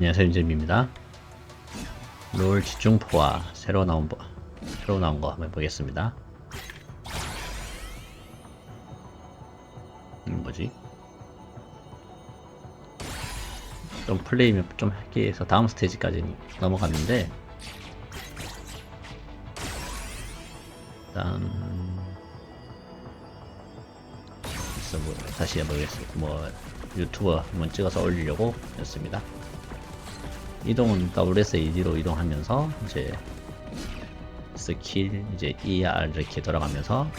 안녕하세요 윤재입니다. 롤 집중포화 새로 나온 거 새로 나온 거 한번 보겠습니다. 음, 뭐지? 좀 플레이 좀 하기 해서 다음 스테이지까지 넘어갔는데 일단 있어 뭐 다시 해보겠습니다. 뭐 유튜버 한번 찍어서 올리려고 했습니다. 이동은 WSAD로 이동하면서 이제 스킬 이제 ER 이렇게 돌아가면서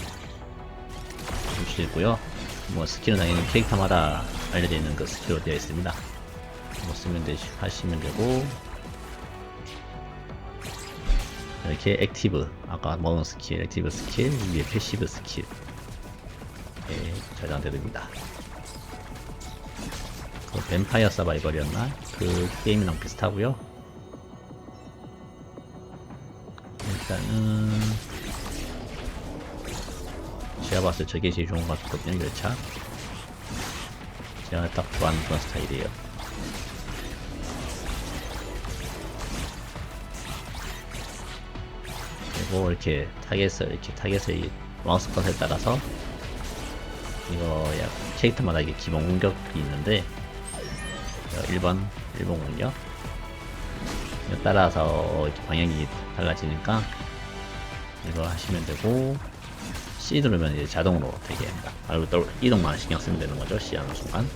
볼수 있고요. 뭐 스킬은 당연히 캐릭터마다 알려져 있는 그 스킬로 되어 있습니다. 뭐 쓰면 되 하시면 되고 이렇게 액티브 아까 먹은 스킬 액티브 스킬 위에 패시브 스킬 예, 저장됩니다. 그 뱀파이어 서바이벌이었나? 그 게임이랑 비슷하고요. 일단은 제가 봤을 때 저게 제일 좋은 것 같거든요, 열차. 제가 딱 좋아하는 그런 스타일이에요. 그리고 이렇게 타겟을 이렇게 타겟을 이 마우스 컷에 따라서 이거 약 캐릭터마다 이게 기본 공격이 있는데 1번, 1번 공격. 따라서 이렇게 방향이 달라지니까 이거 하시면 되고 C 누르면 이제 자동으로 되게 합니다. 바로 또 이동만 신경 쓰면 되는 거죠. C 하는 순간.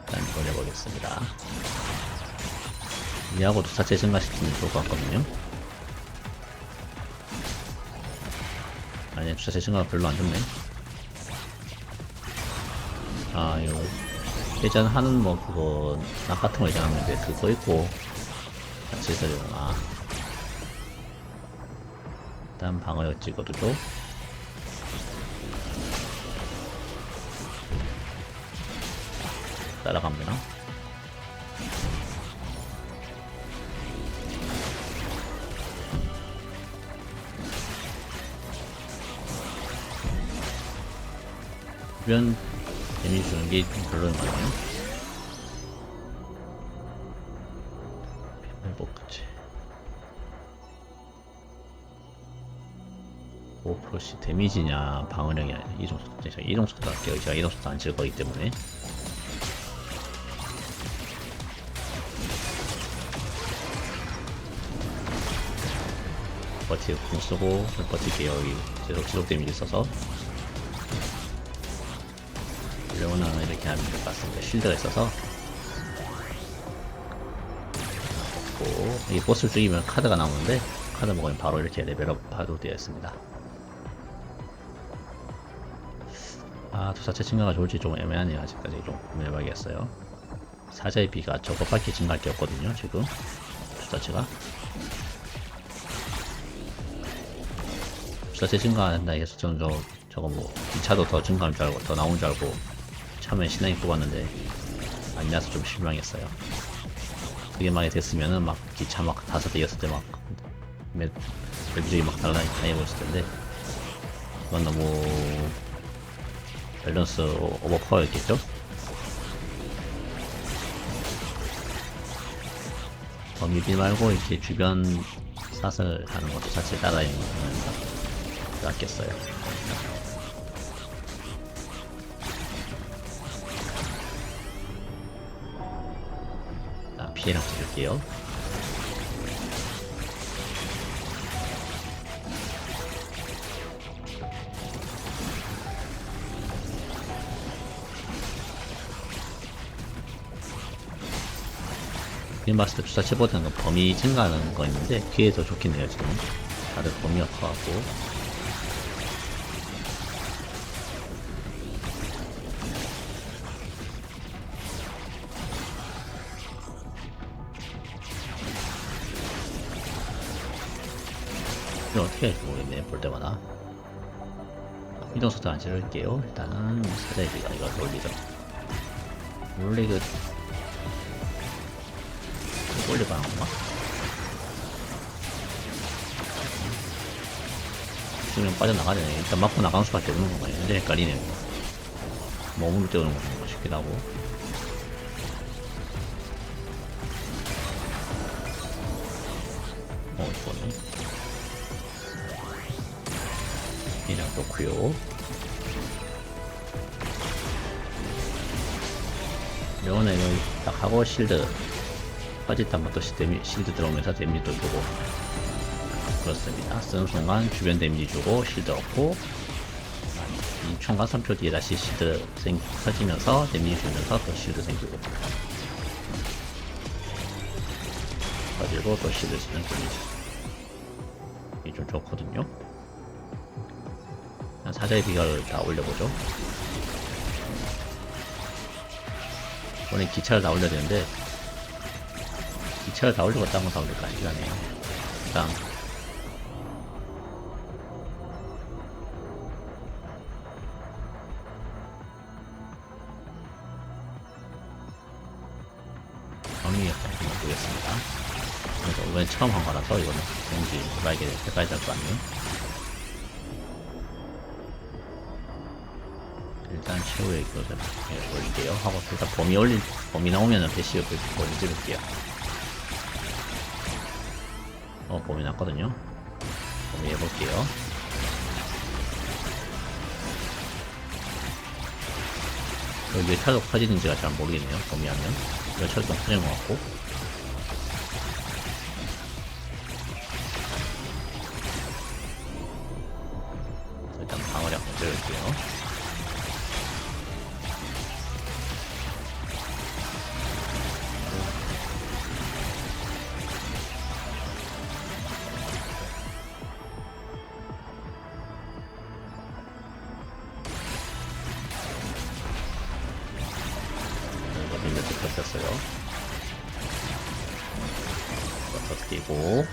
일단 이걸 해보겠습니다. 이하고 두사체 증가시키면 좋을 것 같거든요. 아니 주차체 증가가 별로 안 좋네. 아 이거. 예전 하는 뭐 그거 낙 같은 거 예전하는데 그거 있고. 같이 있어야 되구나? 일단 방어 찍어도 줘 따라갑니다 주변 데미지 주는 게 좀 별로인 것 같네요. 회복 그치. 5%씩 데미지냐 방어력이냐 이동 속도 제가 이동 속도 할게요. 제가 이동 속도 안 칠 거기 때문에 버티 공 쓰고 버티게요 여기 계속 지속 데미지 써서 이렇게 하면 될 것 같습니다. 쉴드가 있어서 이 보스를 죽이면 카드가 나오는데 카드 먹으면 바로 이렇게 레벨업하도 되어 있습니다. 아 투사체 증가가 좋을지 좀 애매하네요. 아직까지 좀 고민해봐야겠어요. 사자의 비가 저것밖에 증가할 게 없거든요. 지금 투사체가 투사체 증가한다 해서 저는 저 저거 뭐 2차도 더 증가할 줄 알고 더 나온 줄 알고 처음에 신나게 뽑았는데 안 나서 좀 실망했어요. 그게 만약에 됐으면은 막 기차 막 다섯 대 여섯 대막 멜비적이 막 날라다니 다녀버렸을 텐데 그건 너무 밸런스 오버파워였겠죠? 범위비 말고 이렇게 주변 샷을 하는 것도 자체 따라하면서 낫겠어요. 피해량 찍을게요. 그림 봤을 때 주사체보다는 그 범위 증가하는 거 있는데 그게 더 좋겠네요 지금 다들 범위가 커갖고 어떻게 할지 모르겠네 볼 때마다 이동 속도 안 지를게요 일단은 사자이비가 이거 돌리죠 원래 그 올려봐 한번 수명 빠져나가잖아요. 일단 맞고 나가는 수밖에 없는 건가요? 완전 헷갈리네요. 몸으로 때우는 건가 싶기도 하고. 명언에 여기 딱 하고 실드 빠졌다 한번 또 실드 들어오면서 데미지도 주고 그렇습니다. 쓰는 순간 주변 데미지 주고 실드 얻고 이 총과 3초 뒤에 다시 실드 생, 터지면서 데미지 주면서 또 실드 생기고 가지고 또 실드 쓰는 데미지 이게 좀 좋거든요. 사자의 비결을 다 올려보죠. 원래 기차를 다 올려야 되는데 기차를 다 올리고 딴거다 올릴까 시간에요. 일단 정리했다 한번 보겠습니다. 그래서 이번에 처음 한 거라서 이거는 왠지 해봐야겠, 해봐야 될것 같네요. 최후의 그것을 예, 올릴게요. 하고 일단 범위 올릴, 범위 나오면은 대시를 보여드릴게요. 어, 범위 났거든요. 범위 해볼게요. 여기 왜 차도 퍼지는지가 잘 모르겠네요. 범위 하면. 몇 차도 좀 퍼지는 것 같고. 끼고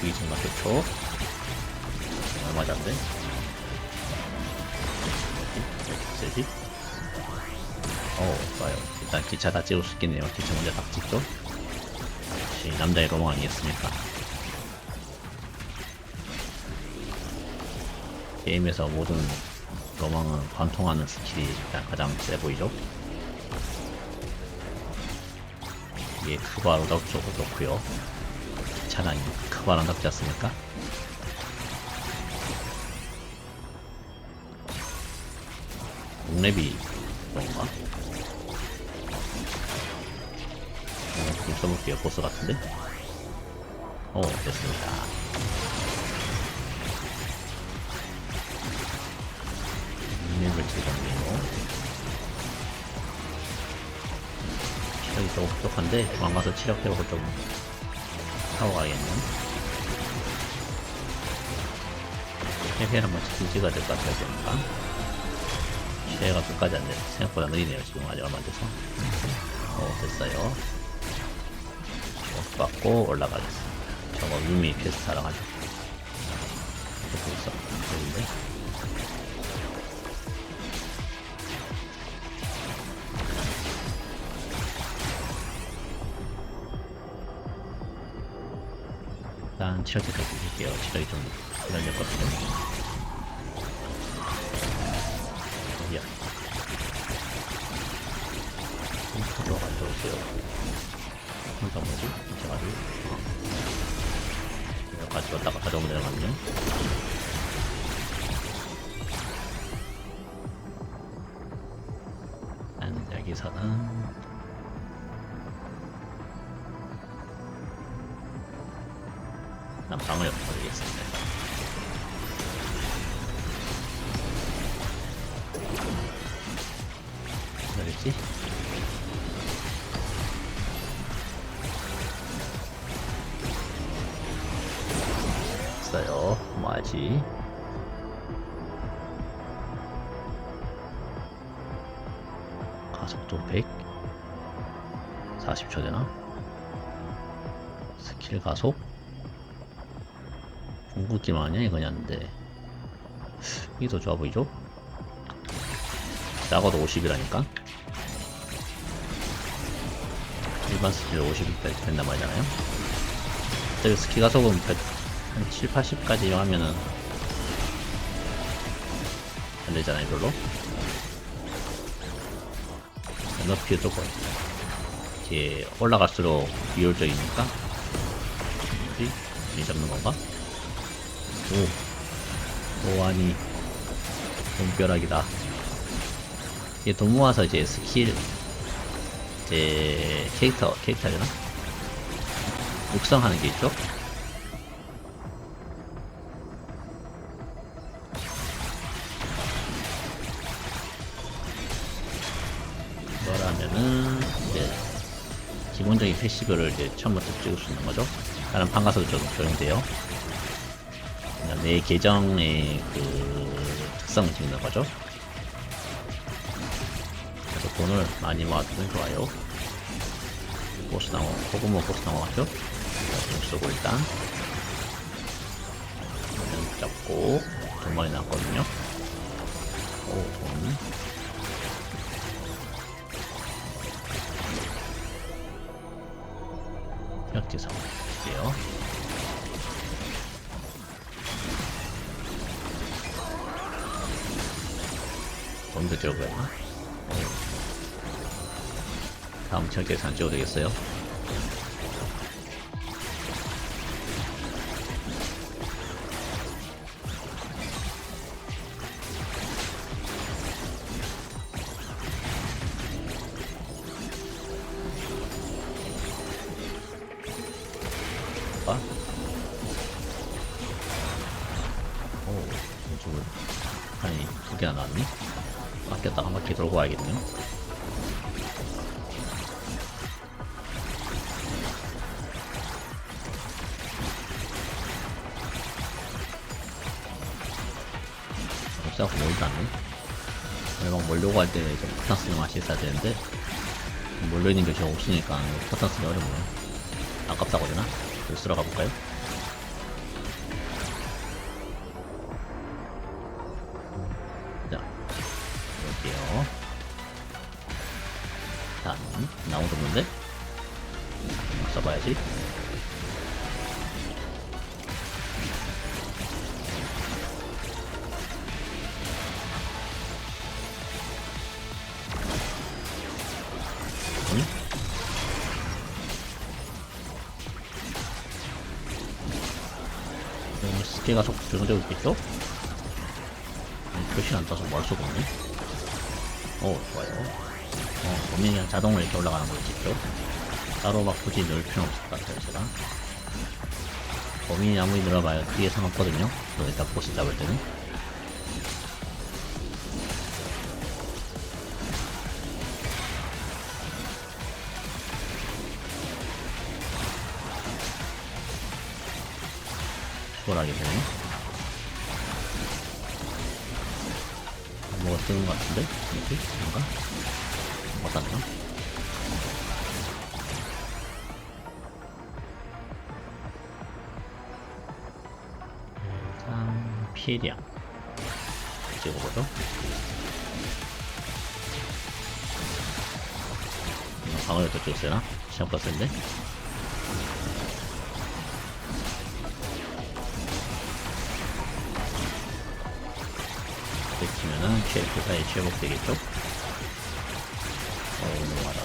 귀 정말 좋죠. 얼마 전데 세지? 어 좋아요. 일단 기차 다 찍을 수 있겠네요. 기차 먼저 딱 찍죠. 역시 남자의 로망 아니겠습니까? 게임에서 모든 로망은 관통하는 스킬이 가장 세 보이죠. 이게 크바로덕 쪽도 좋고요. 차라리 크바로덕지 않습니까? 동랩이 뭔가? 어, 좀 써볼게요. 보스 같은데? 어, 됐습니다. 맵을 찍었네요. 체력이 조금 부족한데 중앙 가서 체력 회복을 좀 하고 가야겠네. 해변 한번 찍 찍어야 될것 같아요, 뭔가. 시야가 끝까지 안 돼. 생각보다 느리네요, 지금 아직 얼마 안 돼서. 어, 됐어요. 못 받고 올라가겠습니다. 저거 유미 퀘스트 하러 가죠. 있어. 여기인데. 일단 치료 체크 드릴게요. 치료이 좀 기다렸거든요. 어디야? 컴퓨터 가져올게요. 컴퓨터 뭐지? 가지고. 이거 가져왔다가 가져오면 되거든요. 일단 여기서는 일단 방을 엎어드리겠습니다. 어디지? 있어요. 뭐하지? 가속도 100 40초 되나? 스킬 가속 궁극기만 아니야 이거냐는데 이게 더 좋아 보이죠? 작아도 50이라니까 일반 스킬 50이 된단 말이잖아요 저기 스킬 가속은 100, 한 7, 80까지 하면은 안 되잖아요, 별로. 에너피 조금 이제 올라갈수록 비효율적이니까. 이 잡는 건가? 오, 오 아니, 돈벼락이다. 이게 돈 모아서 이제 스킬 이제 캐릭터 캐릭터잖아. 육성하는 게 있죠. 이제 기본적인 패시브를 이제 처음부터 찍을 수 있는 거죠. 다른 판 가서도 좀 적용돼요. 내 계정의 그 특성을 찍는 거죠. 그래서 돈을 많이 모아두면 좋아요. 고구마 보스 나무 같죠? 좀 쓰고 일단 좀 잡고 두 마리 나왔거든요. 뭔데 저거야? 다음 철께서 안 찍어도 되겠어요? 몰도 않네. 막 몰려고 할 때 좀 포탄 쓰는 맛이 있어야 되는데, 몰려있는 게저 없으니까 포탄 쓰기 어렵네요. 아깝다고 되나? 좀 쓰러 가볼까요? 어, 스케가 속 조정되고 있겠죠? 표시가 안 떠서 뭐 할 수가 없네. 오, 좋아요. 어, 범인이 그냥 자동으로 이렇게 올라가는 걸 찍죠? 따로 막 굳이 넣을 필요는 없을 것 같아요, 제가. 범인이 아무리 늘어봐야 크게 상관없거든요. 또 일단 보스 잡을 때는. 수월하게 되네. 뭐가 뜨는 것 같은데? 뭐지? 뭔가? 떴나? 일단 피해량 찍어보죠. 더 찍었으나? 시험 봤을때 찍 히면은 쉐이프 사이 회복되겠죠? 어, 넘어가다.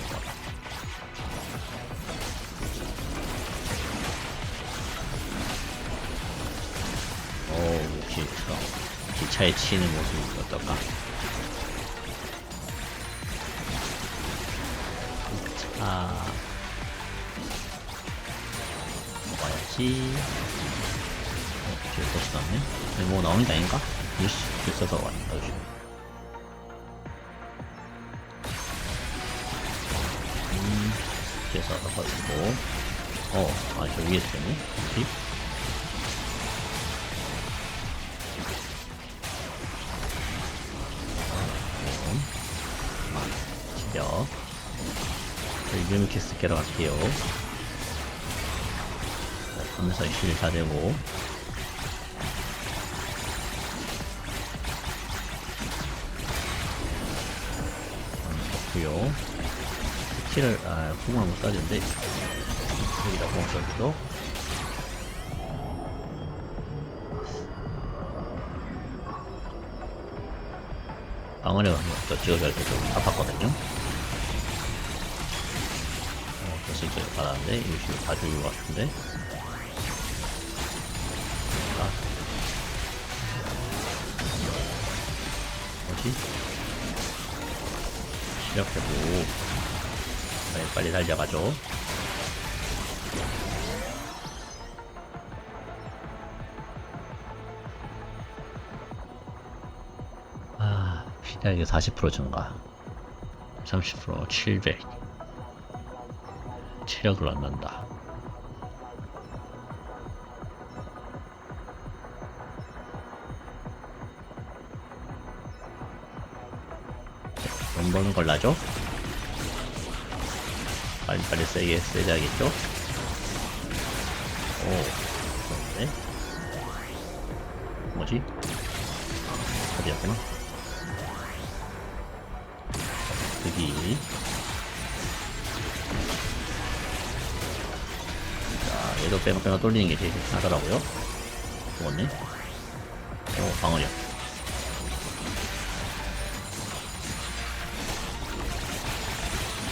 오, 기차. 기차에 치는 모습이 어떨까? 차. 먹어야지. 어, 뒤에 버스 나왔네? 뭐 나오는 게 아닌가? 뉴스, 뉴스에서 왔다, 요즘. 뒤에서 와가지고. 어, 아, 저 위에 있네? 집? 시력. 유미 캐스트 깨러 갈게요. 하면서 실다 되고. 좋고요. 키를 아 구멍을 못 따지는데 여기다 구멍 써주죠. 방어력 또 찍어줄 때좀 아팠거든요. 어, 벌써 이제 받았는데, 이거 봐줄 것 같은데. 빨리 달려가죠. 아, 피달기 40% 증가. 30% 700. 체력을 얻는다. 돈 버는 걸 나죠? 빨리빨리 세게 세야겠죠? 오, 좋은데? 뭐지? 어디였구나? 여기. 자, 얘도 빼고 빼고 돌리는 게 제일 하더라고요. 죽었네. 오, 방어력.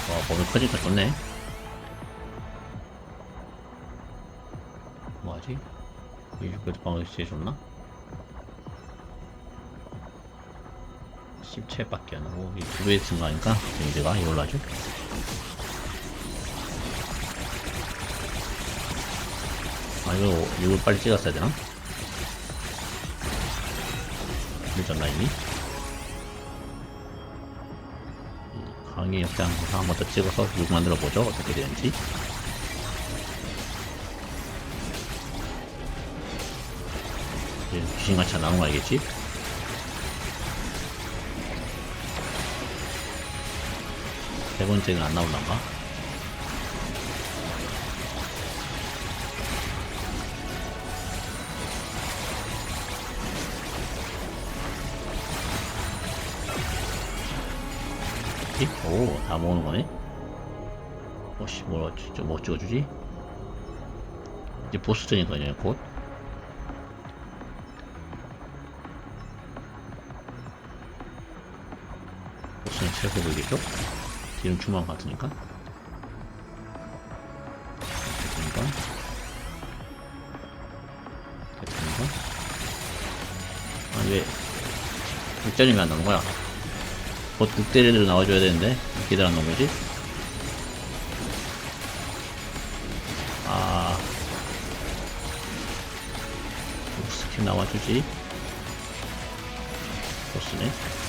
와, 범위 커지니까 좋네. 뭐하지? 이쪽에도 방어력 제일 좋나? 17밖에 안 하고, 이두 배 증가하니까, 데미지가 이걸로 하죠. 아, 이거, 이걸 빨리 찍었어야 되나? 늦었나, 이미? 이 강의 역장에서 한번 더 찍어서 6 만들어 보죠. 어떻게 되는지. 귀신같이 나오는 거 알겠지? 세 번째는 안 나올란가? 오, 다 모으는 거네? 오씨, 뭐, 진짜 뭐 찍어주지? 이제 보스전이거든요, 곧. 보스는 최고 보이겠죠? 뒤는 충만 같으니까. 됐으니까. 됐으니까. 아니, 왜, 6점이면 안 나오는 거야? 곧 6대리를 나와줘야 되는데, 기다려 놓은 거지? 아. 스킨 나와주지? 보스네.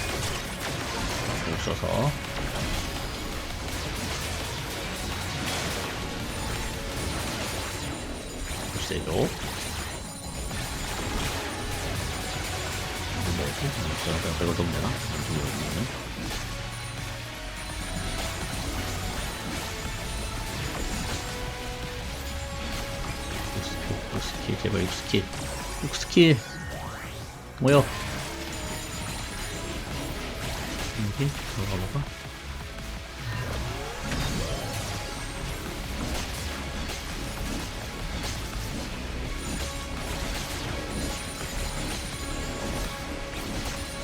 못 써서. 글쎄요. 뭐지? 그냥 별거 좀 되나? 안 되면. 육스킬, 육스킬, 제발 육스킬. 육스킬! 뭐야? 여기? 들어가 볼까?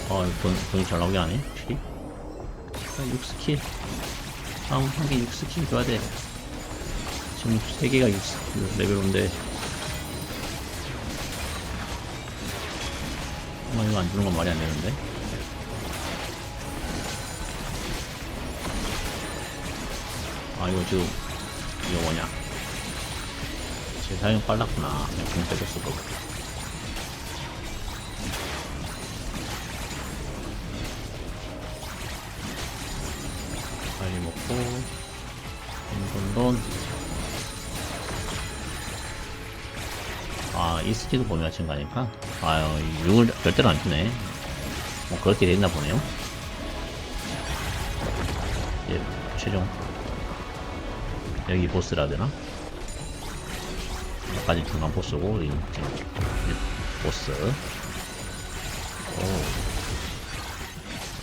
아, 돈, 돈이 잘 나오게 하네, 확실히. 아, 6스킬. 다음 한개 6스킬 줘야 돼. 지금 3개가 6 레벨인데. 어, 이거 안 주는 건 말이 안 되는데. 아, 이거 지금, 이거 뭐냐. 제 사용 빨랐구나. 그냥 공 빼줬을 거고. 빨리 먹고 돈돈돈 아 이스키도 범위 맞춘 거 아닐까? 아유 6을 절대로 안 주네 뭐 그렇게 됐나 보네요 이제 최종 여기 보스라 되나? 여기까지 중간 보스고 이 보스 오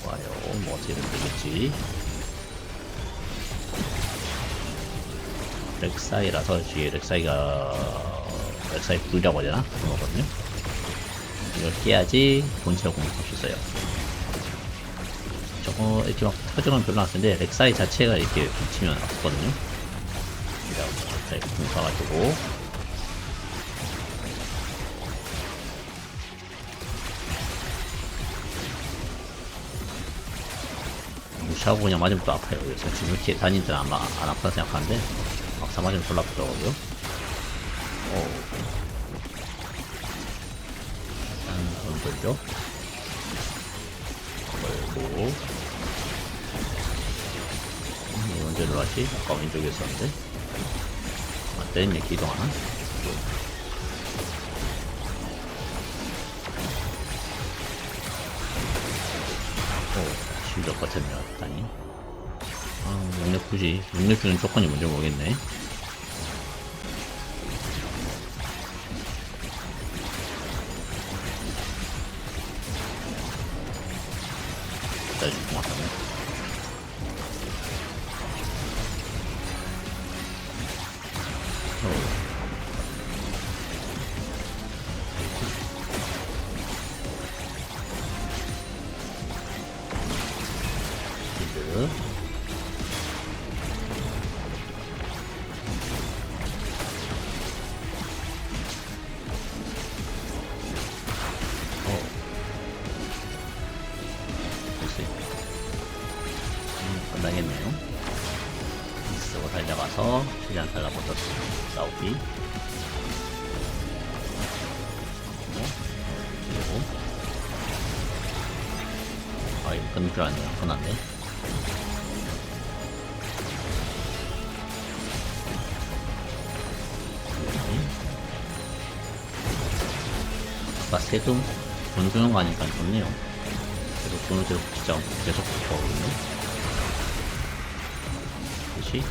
좋아요 뭐 어떻게 되겠지 렉사이라서 뒤에 렉사이가 렉사이 불이라고 되나? 그런 거거든요. 이걸 깨야지 본체가 공격할 수 있어요. 저거 이렇게 막 터지는 별로 안 쓰는데 렉사이 자체가 이렇게 붙이면 아프거든요. 가가지고 무시하고 그냥 맞으면 또 아파요. 그래서 지금 이렇게 다닐 때는 아마 안 아프다 생각하는데 막상 맞으면 졸라 아프더라고요. 오. 일단 돈 돌죠. 걸고 언제 들어왔지? 아까 왼쪽에 있었는데 안 때리네 기동하나? 오 실력 버텼네요 다니. 아 능력 굳이 능력 주는 조건이 뭔지 모르겠네 그리고 아 이거 끊을 줄 알았네요. 끝났네. 아까 세금 돈 주는 거 아니까 좋네요. 계속 돈을 계속 진짜 계속 붙어오거든요. 끝이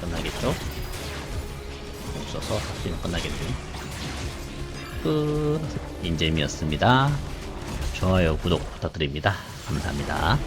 끝나겠죠? 없어서 지금 끝나겠네요. 끝. 인재미였습니다. 좋아요, 구독 부탁드립니다. 감사합니다.